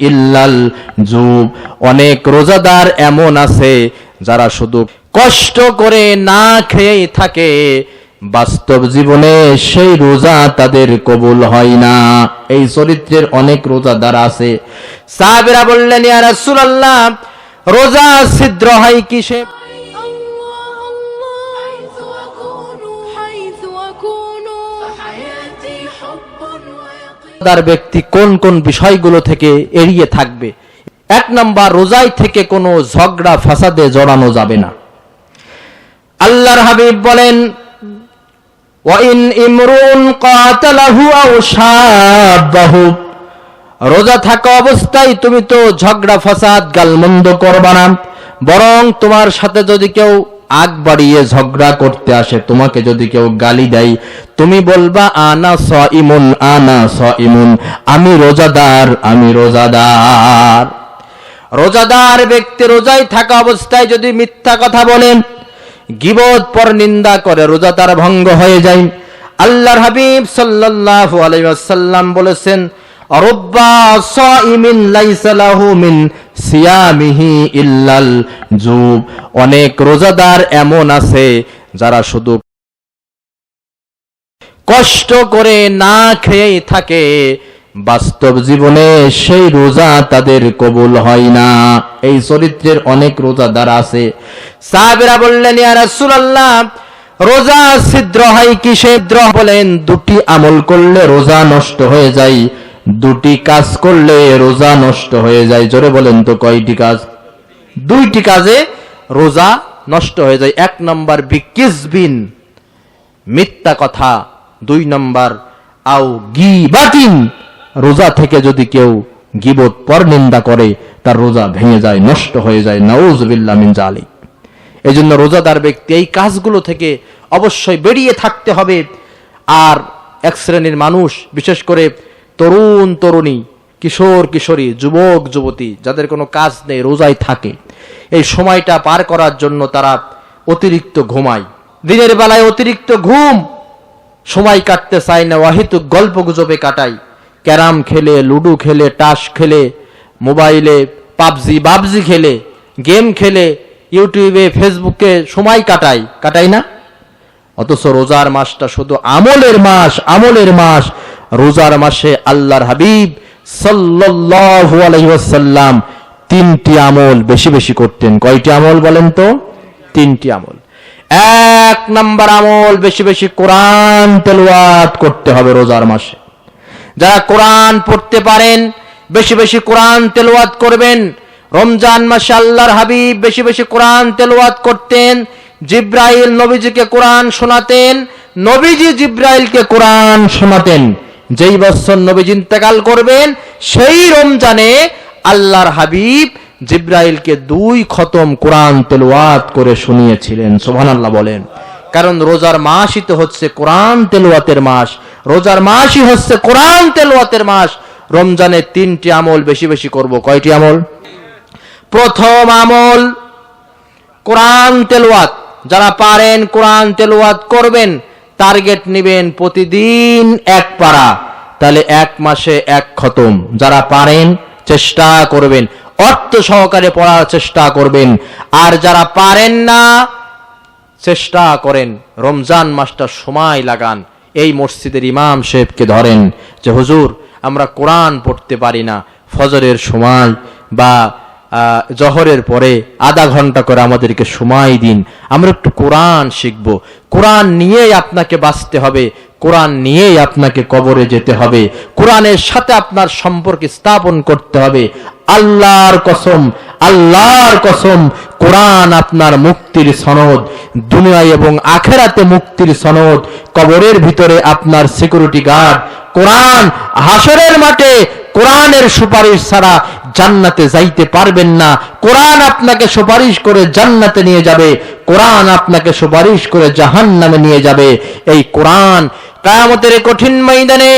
ইল্লাল অনেক রোজাদার এমন আছে যারা শুধু কষ্ট করে না খেয়েই থাকে। বাস্তব জীবনে সেই রোজা তাদের কবুল হয় না। এই চরিত্রের অনেক রোজাদার আছে। সাহাবেরা বললেন রোজা ছিদ্র হয় কিসে তার ব্যক্তি কোন কোন বিষয়গুলো থেকে এড়িয়ে থাকবে? এক নাম্বার, রোজাই থেকে কোনো ঝগড়া ফাসাদে জড়ানো যাবে না। আল্লাহর হাবিব বলেন, ওয়াইন ইমরুন কাতালাহু আও শাবাহু রোজা থাকা অবস্থায় তুমি তো ঝগড়া, ফাসাদ, গালমন্দ করবা না। বরং তোমার সাথে যদি কেউ আগ বাড়িয়ে ঝগড়া করতে আসে, তোমাকে যদি কেউ গালি দেয়, তুমি বলবা, আনা স ইমুন আনা স ইমুন আমি রোজাদার আমি রোজাদার। রোজাদার ব্যক্তি রোজায় থাকা অবস্থায় যদি মিথ্যা কথা বলেন, গিবত পর নিন্দা করে রোজা তার ভঙ্গ হয়ে যায়। আল্লাহর হাবিব সাল্লাল্লাহু আলাইহি ওয়াসাল্লাম বলেছেন, রব্বা সাইমিন লাইসা লাহু মিন সিয়ামিহি ইল্লাল জুব অনেক রোজাদার এমন আছে যারা শুধু কষ্ট করে না খেয়েই থাকে। বাস্তব জীবনে সেই রোজা তাদের কবুল হয় না। এই চরিত্রের অনেক রোজাদার আছে। সাহাবেরা বললেন, ইয়া রাসূলুল্লাহ, রোজা ছিদ্র হয় কি ছিদ্র বলেন দুটি আমল করলে রোজা নষ্ট হয়ে যায়। দুটি কাজ করলে রোজা নষ্ট হয়ে যায়। জোরে বলেন তো কয়টি কাজ? দুইটি কাজে রোজা নষ্ট হয়ে যায়। এক নম্বর বিকিসবিন, মিথ্যা কথা। দুই নম্বর, আও গি বাতিন রোজা থেকে যদি কেউ গিবত পর নিন্দা করে, তার রোজা ভেঙে যায়, নষ্ট হয়ে যায়। নাউজবিল্লা মিন জালিক। এই জন্য রোজাদার ব্যক্তি এই কাজগুলো থেকে অবশ্যই বেরিয়ে থাকতে হবে। আর এক শ্রেণির মানুষ, বিশেষ করে তরুণ তরুণী, কিশোর কিশোরী, যুবক যুবতী, যাদের কোনো কাজ নেই রোজাই থাকে, এই সময়টা পার করার জন্য তারা অতিরিক্ত ঘুমায়। দিনের বেলায় অতিরিক্ত ঘুম। সময় কাটতে চায় না, অহেতুক গল্প গুজবে কাটাই ক্যারাম খেলে, লুডো খেলে টাস খেলে, মোবাইলে পাবজি, বাবজি খেলে, গেম খেলে, ইউটিউবে, ফেসবুকে সময় কাটাই কাটাই না? অথচ রোজার মাসটা শুধু আমলের মাস আমলের মাস। রোজার মাসে আল্লাহর হাবিব আলাইহি তিনটি আমল বেশি বেশি করতেন। কয়টি আমল বলেন তো? তিনটি আমল। এক নাম্বার আমল বেশি বেশি কোরআন তেলাওয়াত করতে হবে রোজার মাসে। যারা কোরআন পড়তে পারেন, বেশি বেশি কোরআন তেলাওয়াত করবেন। রমজান মাসে আল্লাহর হাবিব বেশি বেশি কোরআন তেলাওয়াত করতেন। জিব্রাইল নবীজিকে কোরআন শোনাতেন। নবীজি জিব্রাইলকে কোরআন শোনাতেন। যেই বছর নবীজি ইন্তেকাল করবেন, সেই রমজানে আল্লাহর হাবিব জিব্রাইলকে দুই খতম কোরআন তেলাওয়াত করে শুনিয়েছিলেন। সুবহানাল্লাহ বলেন। কারণ রোজার মাসই তো হচ্ছে কোরআন তেলোয়াতের মাস। রোজার মাসই হচ্ছে কোরআন তেলাওয়াতের মাস। রমজানে তিনটি আমল বেশি বেশি করব। কয়টি আমল? প্রথম আমল কোরআন তেলোয়াত যারা পারেন কোরআন তেলোয়াত করবেন টার্গেট নেবেন প্রতিদিন এক পারা তাহলে এক মাসে এক খতম। যারা পারেন, চেষ্টা করবেন। অর্থ সহকারে পড়ার চেষ্টা করবেন। আর যারা পারেন না, চেষ্টা করেন। রমজান মাসটা সময় লাগান। এই মসজিদের ইমাম সাহেবকে ধরেন যে, হুজুর, আমরা কোরআন পড়তে পারি না। ফজরের সময় বা জহরের পরে আধা ঘণ্টা করে আমাদেরকে সময় দিন। আমরা একটু কোরআন শিখব। কোরআন নিয়েই আপনাকে বাঁচতে হবে। কোরআন নিয়েই আপনাকে কবরে যেতে হবে। কোরআনের সাথে আপনার সম্পর্ক স্থাপন করতে হবে। আল্লাহর কসম আল্লাহর কসম, কোরআন আপনার মুক্তির সনদ। দুনিয়ায় এবং আখেরাতে মুক্তির সনদ। কবরের ভিতরে আপনার সিকিউরিটি গার্ড কোরআন হাসরের মাঠে কোরআনের সুপারিশ ছাড়া জান্নাতে যাইতে পারবেন না। কোরআন আপনাকে সুপারিশ করে জান্নাতে নিয়ে যাবে। কোরআন আপনাকে সুপারিশ করে জাহান নামে নিয়ে যাবে। এই কোরআন কায়ামতের কঠিন ময়দানে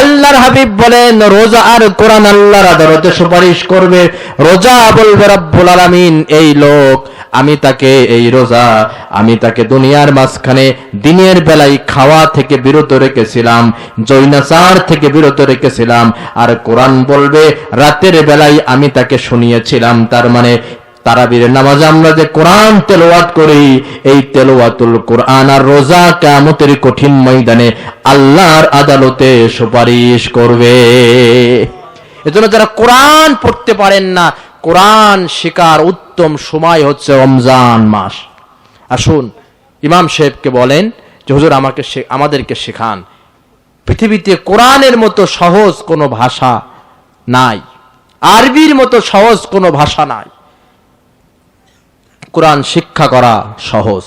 আল্লাহর হাবিব বলেন, রোজা আর কোরআন আল্লাহর আদালতে সুপারিশ করবে। রোজা বলবে, রব্বুল আলামিন, এই লোক, আমি তাকে এই রোজা, আমি তাকে দুনিয়ার মাঝখানে দিনের বেলায় খাওয়া থেকে বিরত রেখেছিলাম জৈনাচার থেকে বিরত রেখেছিলাম, আর কোরআন বলবে, রাতের বেলায় আমি তাকে শুনিয়েছিলাম। তার মানে তারাবির নামাজে আমরা যে কোরআন তেলাওয়াত করি, এই তেলোয়াতুল কোরআন আর রোজা কিয়ামতের কঠিন ময়দানে আল্লাহর আদালতে সুপারিশ করবে। এজন্য যারা কোরআন পড়তে পারেন না, কোরআন শেখার উত্তম সময় হচ্ছে রমজান মাস। আসুন, ইমাম সাহেবকে বলেন যে, হুজুর, আমাকে আমাদেরকে শেখান। পৃথিবীতে কোরআনের মতো সহজ কোনো ভাষা নাই। আরবির মতো সহজ কোনো ভাষা নাই। কোরআন শিক্ষা করা সহজ।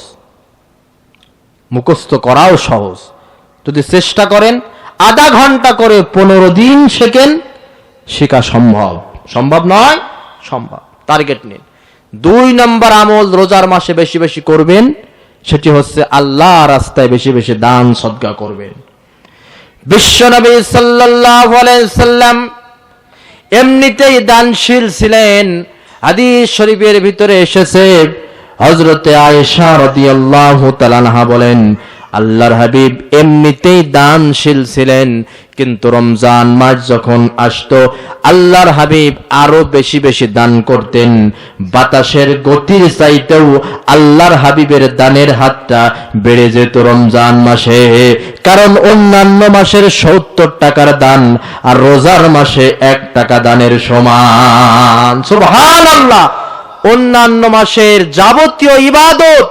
মুখস্থ করাও সহজ। যদি চেষ্টা করেন, আধা ঘণ্টা করে পনেরো দিন শেখেন, শেখা সম্ভব। সম্ভব নয়, সম্ভব। টার্গেট নিন। দুই নম্বর আমল রোজার মাসে বেশি বেশি করবেন, সেটি হচ্ছে আল্লাহ রাস্তায় বেশি বেশি দান, সদ্গা করবেন। বিশ্বনবী সাল্লাম এমনিতেই দানশীল ছিলেন হাদিস শরীফের ভিতরে এসেছে হজরতে আয়েশা রাদিয়াল্লাহু তাআলা বলেন আল্লাহর হাবিব এমনিতেই দানশীল ছিলেন, কিন্তু রমজান মাস যখন আসতো, আল্লাহর হাবিব আরও বেশি বেশি দান করতেন। বাতাসের গতির চাইতেও আল্লাহর হাবিবের দানের হাতটা বেড়ে যেত রমজান মাসে। কারণ অন্যান্য মাসের সত্তর টাকার দান আর রোজার মাসে এক টাকা দানের সমান। সুবহান আল্লাহ অন্যান্য মাসের যাবতীয় ইবাদত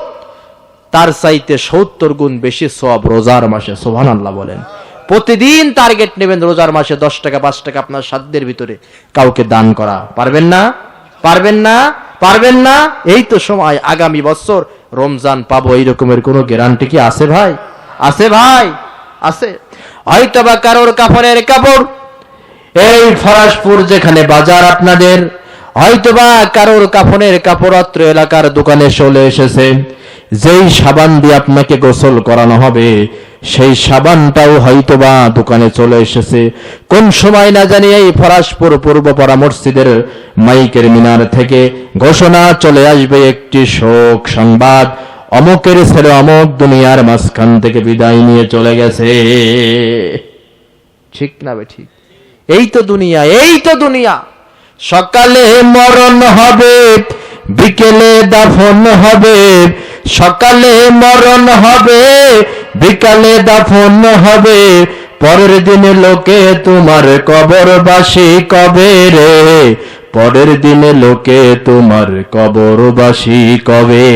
তার চাইতে সত্তর গুণ বেশি সব রোজার মাসে সোহান আল্লাহ বলেন। প্রতিদিন টার্গেট নেবেন রোজার মাসে দশ টাকা, পাঁচ টাকা আপনার সাধ্যের ভিতরে কাউকে দান করা। পারবেন না? পারবেন না? পারবেন না? এই তো সময়, আগামী বছর রমজান পাবো, এই রকমের কোনো গ্যারান্টি কি আছে ভাই? আছে ভাই, আছে। হয়তো বা কারোর কাপড়ের কাপড়, এই ফরাসপুর যেখানে বাজার আপনাদের, হয়তোবা কারোর কাফনের কাপড় অত্র এলাকার দোকানে চলে এসেছে। যেই সাবান দিয়ে আপনাকে গোসল করানো হবে, সেই সাবানটাও হয়তোবা দোকানে চলে এসেছে। কোন সময় না জানি এই ফরাসপুর পূর্বপাড়া মসজিদের মাইকের মিনার থেকে ঘোষণা চলে আসবে একটি শোক সংবাদ। অমকের ছেলে অমক দুনিয়ার মাঝখান থেকে বিদায় নিয়ে চলে গেছে। ঠিক না বে, ঠিক। এই তো দুনিয়া, এই তো দুনিয়া। সকালে মরণ হবে, বিকেলে দাফন হবে সকালে মরণ হবে, বিকালে দাফন হবে। পরের দিনে লোকে তোমার কবরবাসী কবে রে? পরের দিনে লোকে তোমার কবরবাসী কবে?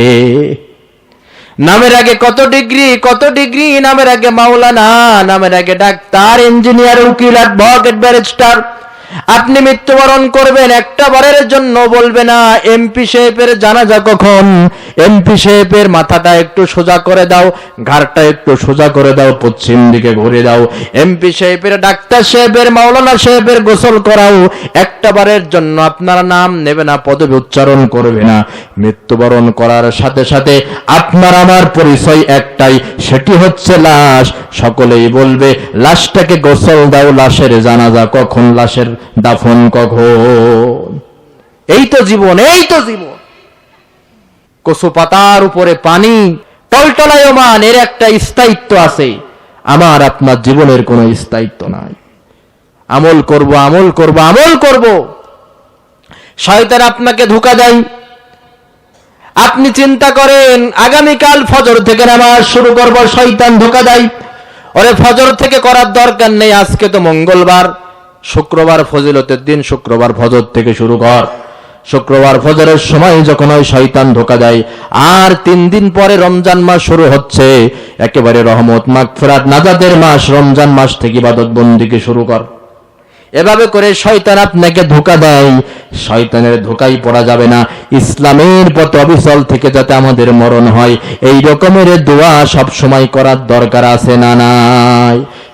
নামের আগে কত ডিগ্রি কত ডিগ্রি? নামের আগে মাওলানা, নামের আগে ডাক্তার, ইঞ্জিনিয়ার, উকিল, অ্যাডভোকেট, ব্যারিস্টার। আপনি মৃত্যুবরণ করবেন, একটা বারের জন্য বলবে না, এমপি সাহেবের জানাজা কখন? এমপি সাহেবের মাথাটা একটু সোজা করে দাও, ঘাড়টা একটু সোজা করে দাও, পশ্চিম দিকে ঘুরে দাও। এমপি সাহেবের, ডাক্তার সাহেবের, মাওলানা সাহেবের গোসল করাও একটা বারের জন্য আপনার নাম নেবে না, পদবি উচ্চারণ করবে না। মৃত্যুবরণ করার সাথে সাথে আপনার আমার পরিচয় একটাই, সেটি হচ্ছে লাশ। সকলেই বলবে, লাশটাকে গোসল দাও, লাশের জানাজা কখন, লাশের দাফন কখন। এই তো জীবন, এই তো জীবন। কচু পাতার উপরে পানি, টলটলায়মান এর একটা স্থায়িত্ব আছে। আমার আপনার জীবনের কোনো স্থায়িত্ব নাই। আমল করব আমল করব আমল করব। শয়তান আপনাকে ধোকা দেয়। আপনি চিন্তা করেন, আগামীকাল ফজর থেকে নামাজ শুরু করব, শয়তান ধোকা দেয়। ওরে, ফজর থেকে করার দরকার নেই, আজকে তো মঙ্গলবার। শুক্রবার ফজিলতের দিন, শুক্রবার ফজর থেকে শুরু কর। শুক্রবার ফজরের সময় যখন ওই শয়তান ধোকা দেয়, আর তিন দিন পরে রমজান মাস শুরু হচ্ছে, একেবারে রহমত, মাগফিরাত নাজাদের মাস, রমজান মাস থেকে ইবাদত বন্দিকে শুরু কর। এভাবে করে শয়তান আপনাকে ধোকা দেয়। শয়তানের ধোকাই পড়া যাবে না। ইসলামের পথ অবিচল থেকে যাতে আমাদের মরণ হয়, এই রকমের দোয়া সব সময় করার দরকার আছে না নাই?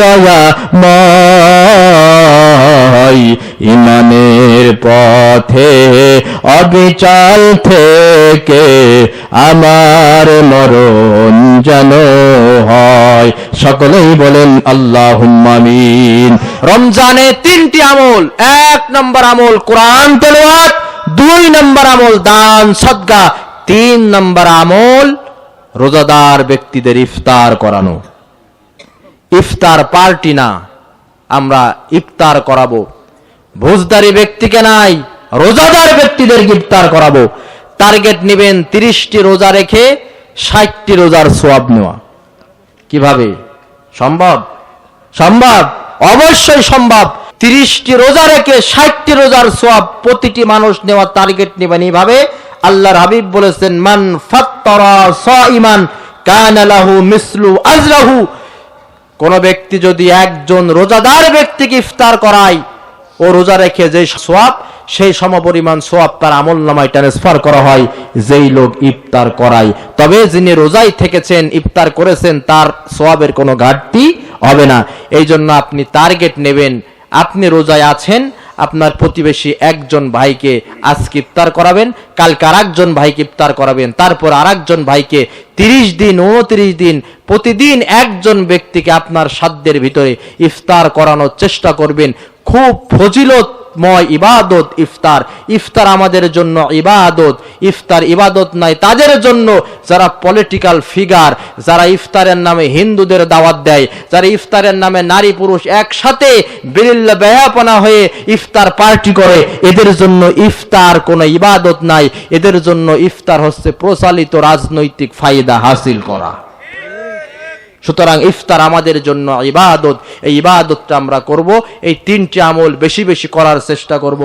দয়া ময় ইমানের পথে অবিচাল থেকে আমার মরণ যেন হয়। সকলেই বলেন আল্লাহ আমিন। রমজানে তিনটি আমল, এক নম্বর আমল কোরআন তেলাওয়াত, দুই নম্বর আমল দান সদ্গা, তিন নম্বর আমল রোজাদার ব্যক্তিদের ইফতার করানো। ইফতার পার্টি না, আমরা ইফতার করাবো। ভোজদারি ব্যক্তিকে নাই, রোজাদার ব্যক্তিদের ইফতার করাবো। টার্গেট নেবেন তিরিশটি রোজা রেখে ষাটটি রোজার সোয়াব নেওয়া। কীভাবে? সম্ভব? সম্ভব? অবশ্যই সম্ভব। তিরিশটি রোজা রেখে ষাটটি রোজার সোয়াব প্রতিটি মানুষ নেওয়ার টার্গেট নেবেন এইভাবে। আল্লাহর হাবিব বলেছেন, মান ফাত্তারা সাইমান কানা লাহু মিসলু আজরাহু কোন ব্যক্তি যদি একজন রোজাদার ব্যক্তিকে ইফতার করায়, ও রোজা রেখে যে সোয়াব, সেই সমপরিমাণ সোয়াব তার আমল নামায় ট্রান্সফার করা হয়, যেই লোক ইফতার করায়। তবে যিনি রোজাই থেকেছেন, ইফতার করেছেন, তার সোয়াবের কোনো ঘাটতি হবে না। এই জন্য আপনি টার্গেট নেবেন, আপনি রোজায় আছেন আপনার প্রতিবেশী একজন ভাইকে আজকে ইফতার করাবেন, কালকে আর একজন ভাইকে ইফতার করাবেন, তারপর আর একজন ভাইকে তিরিশ দিন, উনত্রিশ দিন, প্রতিদিন একজন ব্যক্তিকে আপনার সাধ্যের ভিতরে ইফতার করানোর চেষ্টা করবেন। খুব ফজিলতময় ইবাদত, ইফতার। ইফতার আমাদের জন্য ইবাদত। ইফতার ইবাদত নাই, তাদের জন্য যারা পলিটিক্যাল ফিগার যারা ইফতারের নামে হিন্দুদের দাওয়াত দেয়, যারা ইফতারের নামে নারী পুরুষ একসাথে বিরিল্লা ব্যয়াপনা হয়ে ইফতার পার্টি করে, এদের জন্য ইফতার কোনো ইবাদত নাই। এদের জন্য ইফতার হচ্ছে প্রচালিত রাজনৈতিক ফায়দা হাসিল করা। সুতরাং ইফতার আমাদের জন্য ইবাদত। এই ইবাদতটা আমরা করব। এই তিনটি আমল বেশি বেশি করার চেষ্টা করব।